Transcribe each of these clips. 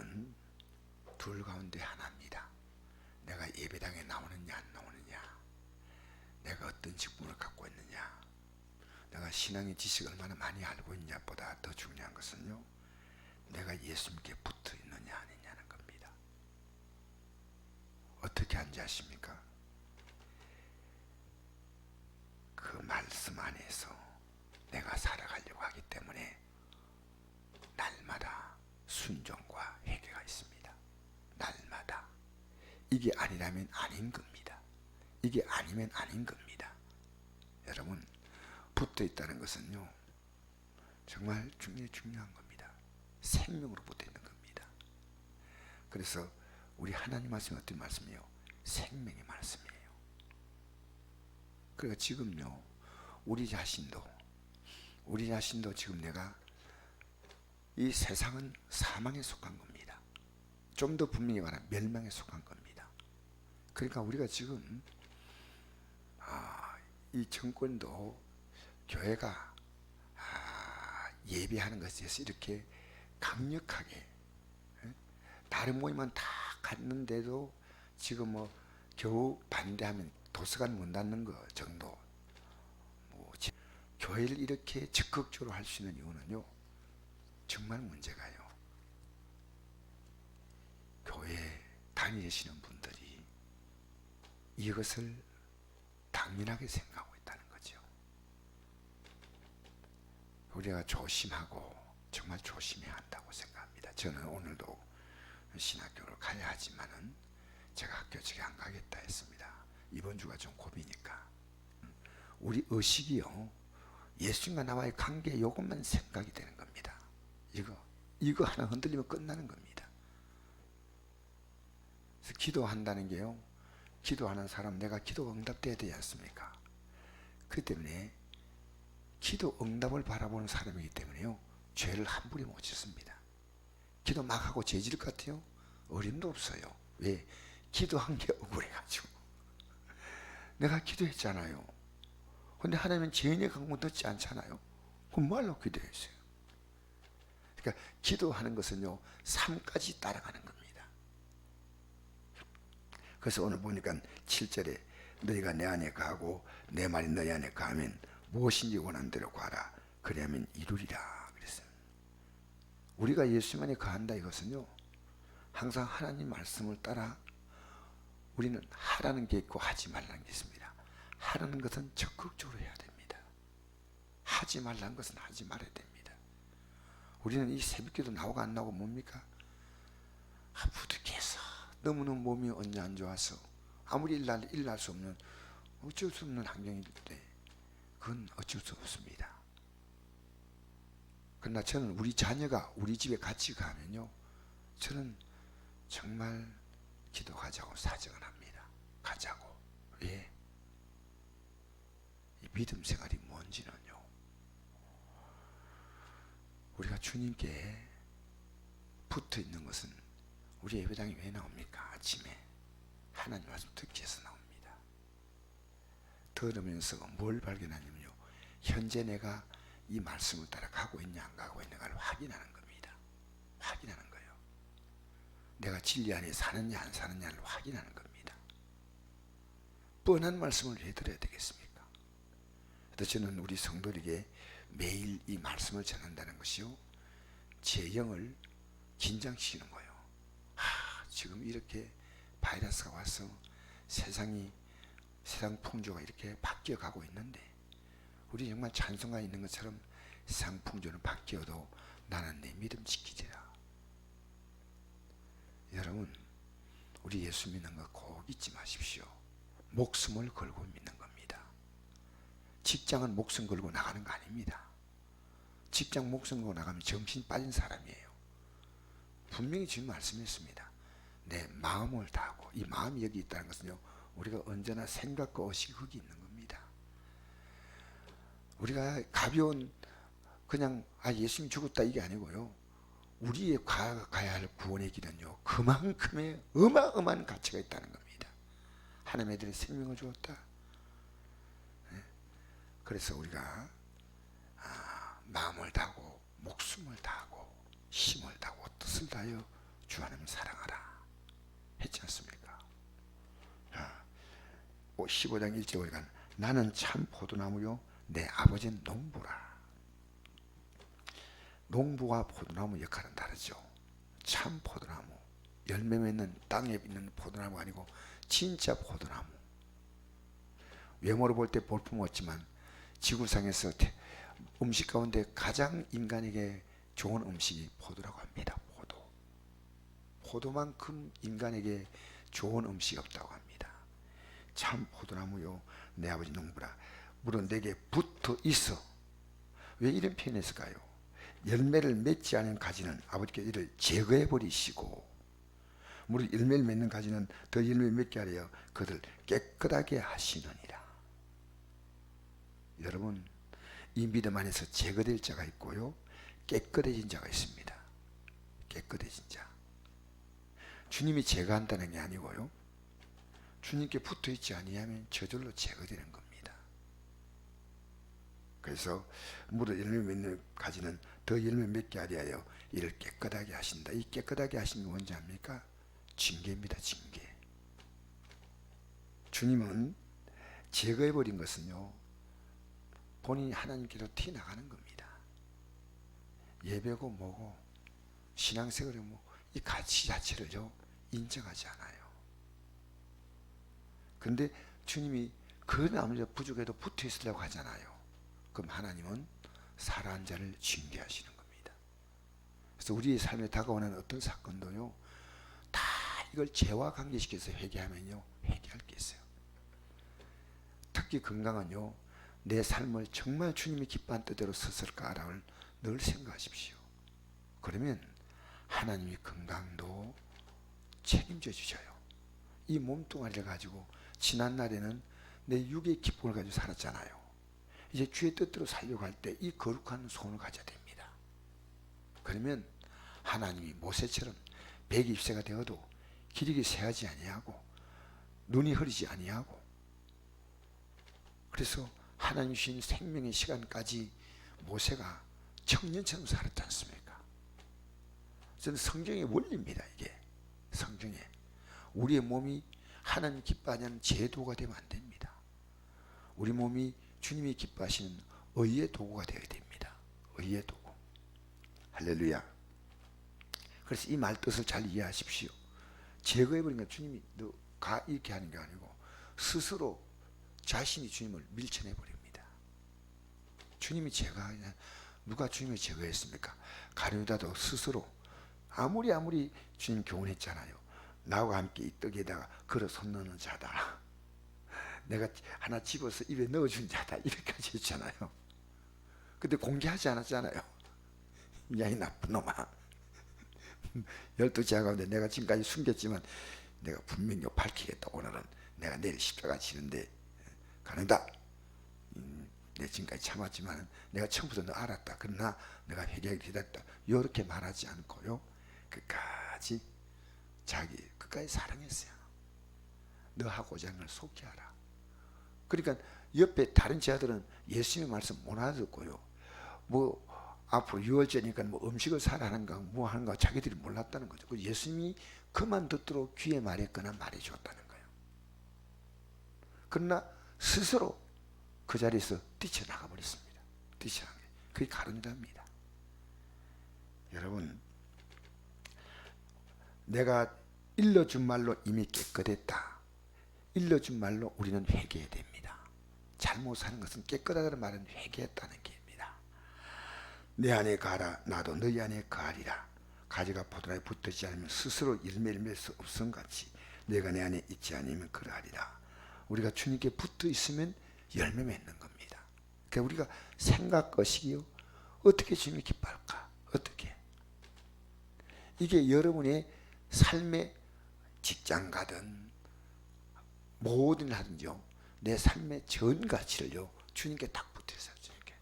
문제는 둘 가운데 하나입니다. 내가 예배당에 나오느냐 안 나오느냐, 내가 어떤 직분을 갖고 있느냐, 내가 신앙의 지식을 얼마나 많이 알고 있냐보다 더 중요한 것은요, 내가 예수님께 붙어 있느냐 아니냐는 겁니다. 어떻게 한지 아십니까? 그 말씀 안에서 내가 살아가려고 하기 때문에 날마다 순종과 회개가 있습니다. 날마다 이게 아니라면 아닌 겁니다. 이게 아니면 아닌 겁니다. 여러분 붙어 있다는 것은요 정말 중요 중요한 겁니다. 생명으로 붙어 있는 겁니다. 그래서 우리 하나님 말씀이 어떤 말씀이에요? 생명의 말씀이에요. 그러니까 지금요 우리 자신도 우리 자신도 지금 내가 이 세상은 사망에 속한 겁니다. 좀 더 분명히 말하면 멸망에 속한 겁니다. 그러니까 우리가 지금 아, 이 정권도 교회가 아, 예배하는 것에 대해서 이렇게 강력하게 예? 다른 모임은 다 갔는데도 지금 뭐 겨우 반대하면 도서관 문 닫는 거 정도 뭐 지- 교회를 이렇게 적극적으로 할 수 있는 이유는요 정말 문제가요 교회 다니시는 분들이 이것을 당연하게 생각하고 있다는 거죠 우리가 조심하고 정말 조심해야 한다고 생각합니다 저는 오늘도 신학교를 가야 하지만은 제가 학교 측에 안 가겠다 했습니다. 이번 주가 좀 고비니까. 우리 의식이요. 예수님과 나와의 관계 요것만 생각이 되는 겁니다. 이거 이거 하나 흔들리면 끝나는 겁니다. 그래서 기도한다는 게요. 기도하는 사람 내가 기도 응답돼야 되지 않습니까? 그 때문에 기도 응답을 바라보는 사람이기 때문에요. 죄를 함부로 못 짓습니다. 기도 막 하고 죄질 것 같아요? 어림도 없어요. 왜? 기도한 게 억울해가지고. 내가 기도했잖아요. 근데 하나님은 죄인의 강문 듣지 않잖아요. 그럼 뭐하려고 기도했어요? 그러니까 기도하는 것은요, 삶까지 따라가는 겁니다. 그래서 오늘 보니까 7절에 너희가 내 안에 가고 내 말이 너희 안에 가면 무엇인지 원하는 대로 구하라. 그리하면 이루리라. 그랬어요. 우리가 예수님 안에 거한다 이것은요. 항상 하나님 말씀을 따라 우리는 하라는 게 있고 하지 말라는 게 있습니다. 하라는 것은 적극적으로 해야 됩니다. 하지 말라는 것은 하지 말아야 됩니다. 우리는 이 새벽기도 나오고 안 나오고 뭡니까? 너무너무 몸이 언제 안 좋아서 아무리 일날 일날 수 없는 어쩔 수 없는 환경인데 그건 어쩔 수 없습니다. 그러나 저는 우리 자녀가 우리 집에 같이 가면요, 저는 정말 기도 가자고 사정을 합니다. 가자고. 왜? 이 믿음 생활이 뭔지는요. 우리가 주님께 붙어 있는 것은 우리 예배당이 왜 나옵니까? 아침에 하나님 말씀 듣기 위해서 나옵니다. 들으면서 뭘 발견하냐면요. 현재 내가 이 말씀을 따라 가고 있냐 안 가고 있는가를 확인하는 겁니다. 확인하는 거예요. 내가 진리 안에 사느냐 안 사느냐를 확인하는 겁니다. 뻔한 말씀을 왜 들어야 되겠습니까? 그래서 저는 우리 성도에게 매일 이 말씀을 전한다는 것이요. 제 영을 긴장시키는 거예요. 하, 지금 이렇게 바이러스가 와서 세상이 세상 풍조가 이렇게 바뀌어 가고 있는데 우리 정말 찬송가 있는 것처럼 세상 풍조는 바뀌어도 나는 내 믿음 지키리라. 여러분, 우리 예수 믿는 거 꼭 잊지 마십시오. 목숨을 걸고 믿는 겁니다. 직장은 목숨 걸고 나가는 거 아닙니다. 직장 목숨 걸고 나가면 정신 빠진 사람이에요. 분명히 지금 말씀했습니다. 내 마음을 다하고 이 마음이 여기 있다는 것은요. 우리가 언제나 생각과 의식이 있는 겁니다. 우리가 가벼운 그냥 아 예수님 죽었다 이게 아니고요. 우리의 가, 가야 할 구원의 길은요. 그만큼의 어마어마한 가치가 있다는 겁니다. 하나님의 애들의 생명을 주었다. 네? 그래서 우리가 아, 마음을 다하고 목숨을 다하고 힘을 다하고 뜻을 다하여 주 하나님 사랑하라 했지 않습니까? 자, 15장 1절 보니까 나는 참 포도나무요 내 아버지는 농부라 농부와 포도나무 역할은 다르죠 참 포도나무 열매 맺는 땅에 있는 포도나무가 아니고 진짜 포도나무 외모로 볼 때 볼품 없지만 지구상에서 태- 음식 가운데 가장 인간에게 좋은 음식이 포도라고 합니다. 포도. 포도만큼 인간에게 좋은 음식이 없다고 합니다. 참 포도나무요 내 아버지 농부라 물은 내게 붙어 있어. 왜 이런 표현했을까요? 열매를 맺지 않은 가지는 아버지께 이를 제거해 버리시고 물을 열매를 맺는 가지는 더 열매 맺게 하려 그들 깨끗하게 하시느니라. 여러분 이 믿음 안에서 제거될 자가 있고요 깨끗해진 자가 있습니다 깨끗해진 자 주님이 제거한다는 게 아니고요 주님께 붙어 있지 아니하면 저절로 제거되는 겁니다 그래서 물을 열매 맺는 가지는 더 열매 맺게 하려 하여 이를 깨끗하게 하신다 이 깨끗하게 하신 게 뭔지 압니까? 징계입니다 징계 주님은 제거해버린 것은요 본인이 하나님께로 티 나가는 겁니다. 예배고 뭐고 신앙생활이 뭐이 가치 자체를요 인정하지 않아요. 근데 주님이 그 나무에 부족해도 붙어 있으려고 하잖아요. 그럼 하나님은 살아한 자를 징계하시는 겁니다. 그래서 우리의 삶에 다가오는 어떤 사건도요 다 이걸 죄와 관계시켜서 회개하면요 회개할 게 있어요. 특히 건강은요 내 삶을 정말 주님이 기뻐한 뜻대로 썼을까를 늘 생각하십시오. 그러면 하나님이 건강도 책임져 주셔요. 이 몸뚱아리를 가지고 지난 날에는 내 육의 기쁨을 가지고 살았잖아요. 이제 주의 뜻대로 살려고 할 때 이 거룩한 손을 가져야 됩니다. 그러면 하나님이 모세처럼 120세가 되어도 기력이 새하지 아니하고 눈이 흐리지 아니하고 그래서 하나님 주신 생명의 시간까지 모세가 청년처럼 살았지 않습니까? 저는 성경의 원리입니다. 이게 성경에 우리의 몸이 하나님 기뻐하지 않는 제도가 되면 안 됩니다. 우리 몸이 주님이 기뻐하시는 의의 도구가 되어야 됩니다. 의의 도구. 할렐루야. 그래서 이 말 뜻을 잘 이해하십시오. 제거해버리니까 주님이 너 가 이렇게 하는 게 아니고 스스로 자신이 주님을 밀쳐내 버립니다. 주님이 제가 누가 주님을 제거했습니까? 가룟유다도 스스로 아무리 아무리 주님 교훈했잖아요. 나와 함께 이 떡에다가 걸어 손 넣는 자다. 내가 하나 집어서 입에 넣어준 자다. 이렇게까지 했잖아요. 근데 공개하지 않았잖아요. 야, 이 나쁜 놈아. 열두 제자 가운데 내가 지금까지 숨겼지만 내가 분명히 밝히겠다. 오늘은 내가 내일 십자가 지는데 가는다. 음, 내 지금까지 참았지만 내가 처음부터 너 알았다. 그러나 내가 회개하기 기다렸다. 이렇게 말하지 않고요. 끝까지 자기 끝까지 사랑했어요. 너하고자 하는 걸 속히하라. 그러니까 옆에 다른 제자들은 예수님의 말씀 못 알아듣고요. 뭐 앞으로 6월째니까 뭐 음식을 사라는가 뭐 하는가 자기들이 몰랐다는 거죠. 그 예수님이 그만 듣도록 귀에 말했거나 말해주었다는 거예요. 그러나 스스로 그 자리에서 뛰쳐나가 버렸습니다. 뛰쳐나가. 그게 가른답니다. 여러분, 내가 일러준 말로 이미 깨끗했다. 일러준 말로 우리는 회개해야 됩니다. 잘못 사는 것은 깨끗하다는 말은 회개했다는 게입니다. 내 안에 가라 나도 너희 안에 가리라. 가지가 포도나에 붙지 않으면 스스로 열매를 맺을 수 없음 같이 내가 내 안에 있지 않으면 그러하리라. 우리가 주님께 붙어 있으면 열매 맺는 겁니다. 그러니까 우리가 생각 것이요 어떻게 주님이 기뻐할까? 어떻게? 이게 여러분의 삶의 직장 가든 모든 일 하든지요. 내 삶의 전 가치를요. 주님께 딱 붙어 있어요. 주님께.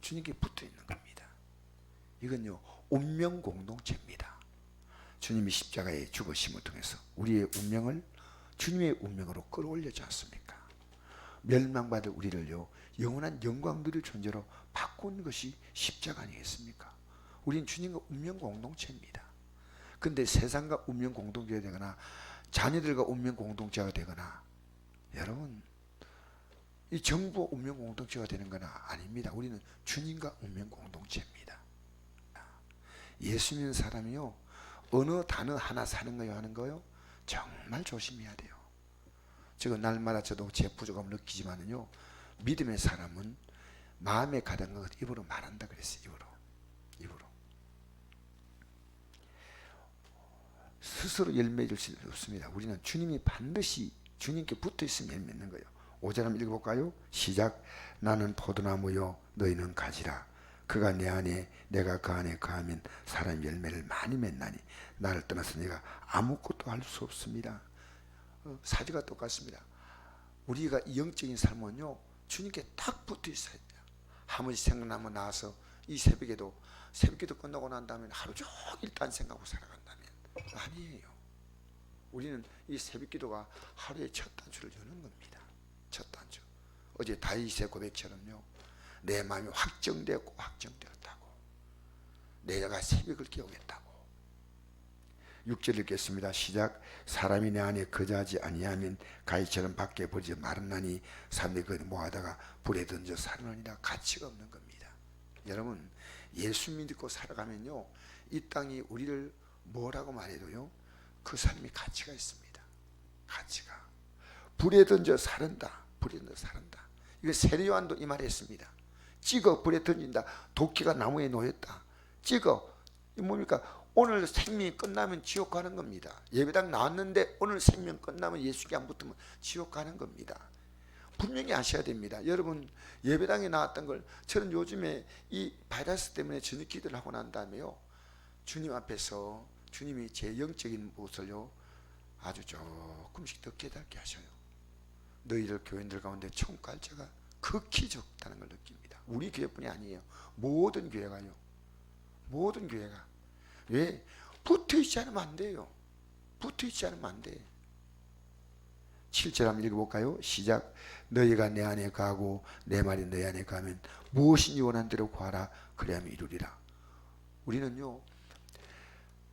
주님께 붙어 있는 겁니다. 이건요. 운명 공동체입니다. 주님이 십자가의 죽으심을 통해서 우리의 운명을 주님의 운명으로 끌어올려지 않습니까? 멸망받을 우리를요 영원한 영광 누릴 존재로 바꾼 것이 십자가 아니겠습니까? 우린 주님과 운명 공동체입니다. 근데 세상과 운명 공동체가 되거나 자녀들과 운명 공동체가 되거나 여러분 이 정부 운명 공동체가 되는 건 아닙니다. 우리는 주님과 운명 공동체입니다. 예수 믿는 사람이요 어느 단어 하나 사는 거요 하는 거요 정말 조심해야 돼요. 지금 날마다 저도 제 부족함을 느끼지만은요 믿음의 사람은 마음에 가던 것 입으로 말한다 그랬어요 입으로 입으로 스스로 열매 줄수 없습니다. 우리는 주님이 반드시 주님께 붙어 있으면 열매 맺는 거예요. 5절 한번 읽어볼까요? 시작 나는 포도나무요 너희는 가지라 그가 내 안에 내가 그 안에 거하면 사람 열매를 많이 맺나니 나를 떠나서 내가 아무것도 할 수 없습니다. 어, 사지가 똑같습니다. 우리가 이 영적인 삶은요 주님께 딱 붙어 있어야 돼요. 한 번씩 생각나면 나와서 이 새벽에도 새벽기도 끝나고 난 다음에 하루 종일 딴 생각하고 살아간다면 아니에요. 우리는 이 새벽 기도가 하루의 첫 단추를 여는 겁니다. 첫 단추. 어제 다윗의 고백처럼요. 내 마음이 확정되었고 확정되었다고. 내가 새벽을 깨우겠다고. 6절 읽겠습니다. 시작. 사람이 내 안에 거자하지 아니하면 가위처럼 밖에 버리지 말았나니 사람들이 그 모아다가 불에 던져 살으느니라 가치가 없는 겁니다. 여러분 예수 믿고 살아가면요 이 땅이 우리를 뭐라고 말해도요 그 삶이 가치가 있습니다. 가치가 불에 던져 살은다. 불에 던져 살은다. 이거 세례요한도 이 말했습니다. 찍어 불에 던진다. 도끼가 나무에 놓였다. 찍어 이 뭡니까? 오늘 생명이 끝나면 지옥 가는 겁니다. 예배당 나왔는데 오늘 생명 끝나면 예수께 안 붙으면 지옥 가는 겁니다. 분명히 아셔야 됩니다. 여러분 예배당에 나왔던 걸 저는 요즘에 이 바이러스 때문에 저녁 기도를 하고 난 다음에요. 주님 앞에서 주님이 제 영적인 모습을요 아주 조금씩 더 깨닫게 하셔요. 너희들 교인들 가운데 총괄자가 극히 적다는 걸 느낍니다. 우리 교회뿐이 아니에요. 모든 교회가요. 모든 교회가 왜 붙어 있지 않으면 안 돼요. 붙어 있지 않으면 안 돼. 7절 한번 읽어볼까요? 시작. 너희가 내 안에 가고 내 말이 너희 안에 가면 무엇이니 원한 대로 구하라 그래야만 이루리라. 우리는요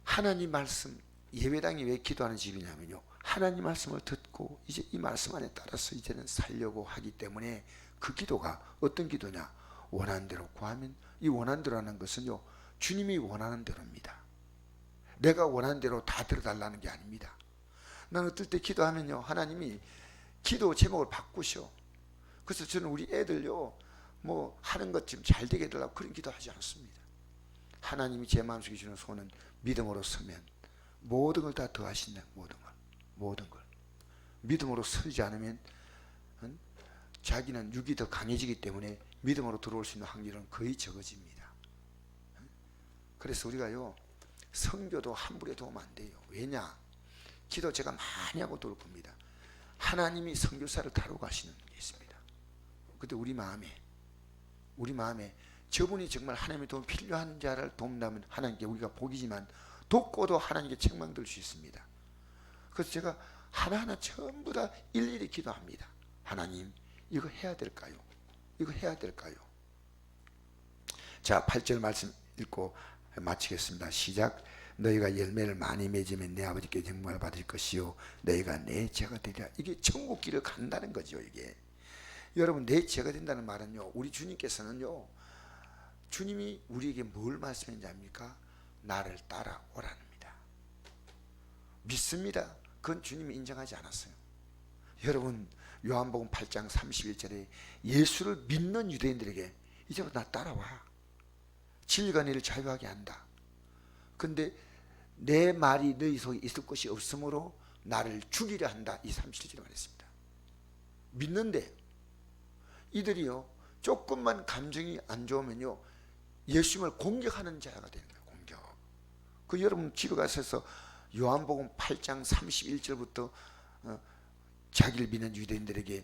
하나님 말씀 예배당이 왜 기도하는 집이냐면요 하나님 말씀을 듣고 이제 이 말씀 안에 따라서 이제는 살려고 하기 때문에 그 기도가 어떤 기도냐 원하는 대로 구하면 이 원하는 대로라는 것은요 주님이 원하는 대로입니다. 내가 원하는 대로 다 들어달라는 게 아닙니다. 나는 어떨 때 기도하면요 하나님이 기도 제목을 바꾸셔. 그래서 저는 우리 애들요 뭐 하는 것좀잘 되게 해달라고 그런 기도하지 않습니다. 하나님이 제 마음속에 주는 소원은 믿음으로 서면 모든 걸 다 더하신다. 모든 걸. 모든 걸. 믿음으로 서지 않으면 응? 자기는 육이 더 강해지기 때문에 믿음으로 들어올 수 있는 확률은 거의 적어집니다. 그래서 우리가요 성교도 함부로 도움 안 돼요. 왜냐? 기도 제가 많이 하고 돌 겁니다. 하나님이 성교사를 다루고 가시는 게 있습니다. 근데 우리 마음에 우리 마음에 저분이 정말 하나님의 도움 필요한 자를 돕는다면 하나님께 우리가 복이지만 돕고도 하나님께 책망될 수 있습니다. 그래서 제가 하나하나 전부 다 일일이 기도합니다. 하나님 이거 해야 될까요? 이거 해야 될까요? 자 8절 말씀 읽고 마치겠습니다. 시작. 너희가 열매를 많이 맺으면 내 아버지께 영광을 받을 것이요 너희가 내 죄가 되리라. 이게 천국 길을 간다는 거죠. 이게 여러분 내 죄가 된다는 말은요. 우리 주님께서는요. 주님이 우리에게 뭘 말씀했는지 압니까? 나를 따라오라는니다. 믿습니다. 그건 주님이 인정하지 않았어요. 여러분 요한복음 8장 31절에 예수를 믿는 유대인들에게 이제부터 나 따라와. 진리가 너를 자유하게 한다. 근데 내 말이 너희 속에 있을 것이 없으므로 나를 죽이려 한다. 이 37절에 말했습니다. 믿는데 이들이요 조금만 감정이 안 좋으면요 예수님을 공격하는 자가 되는 거예요. 공격. 그 여러분 집에 가셔서 요한복음 8장 31절부터 어, 자기를 믿는 유대인들에게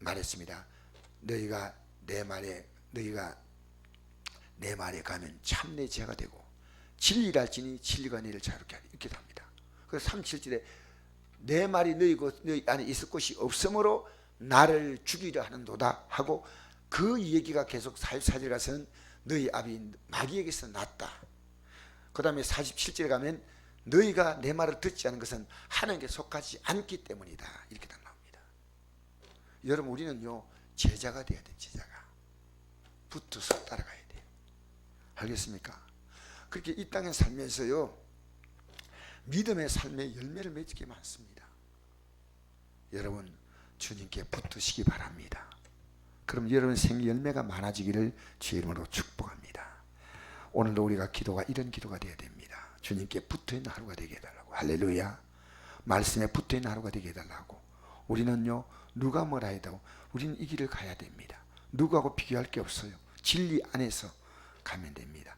말했습니다. 너희가 내 말에 너희가 내 말에 가면 참내 죄가 되고 진리랄지니 진리가 너희를 자유롭게 하리 이렇게 답니다. 그래서 37절에 내 말이 너희, 너희 안에 있을 곳이 없으므로 나를 죽이려 하는도다 하고 그 얘기가 계속 44절 가서는 너희 아비 마귀에게서 났다. 그 다음에 47절에 가면 너희가 내 말을 듣지 않은 것은 하나님께 속하지 않기 때문이다. 이렇게 다 나옵니다. 여러분 우리는요 제자가 돼야 돼 제자가 붙어서 따라가야 돼요. 알겠습니까? 그렇게 이 땅에 살면서요 믿음의 삶의 열매를 맺게 게 많습니다. 여러분 주님께 붙으시기 바랍니다. 그럼 여러분 생 열매가 많아지기를 주의 이름으로 축복합니다. 오늘도 우리가 기도가 이런 기도가 되어야 됩니다. 주님께 붙어 있는 하루가 되게 해달라고 할렐루야. 말씀에 붙어 있는 하루가 되게 해달라고. 우리는요 누가 뭐라 해도 우리는 이 길을 가야 됩니다. 누구하고 비교할 게 없어요. 진리 안에서 가면 됩니다.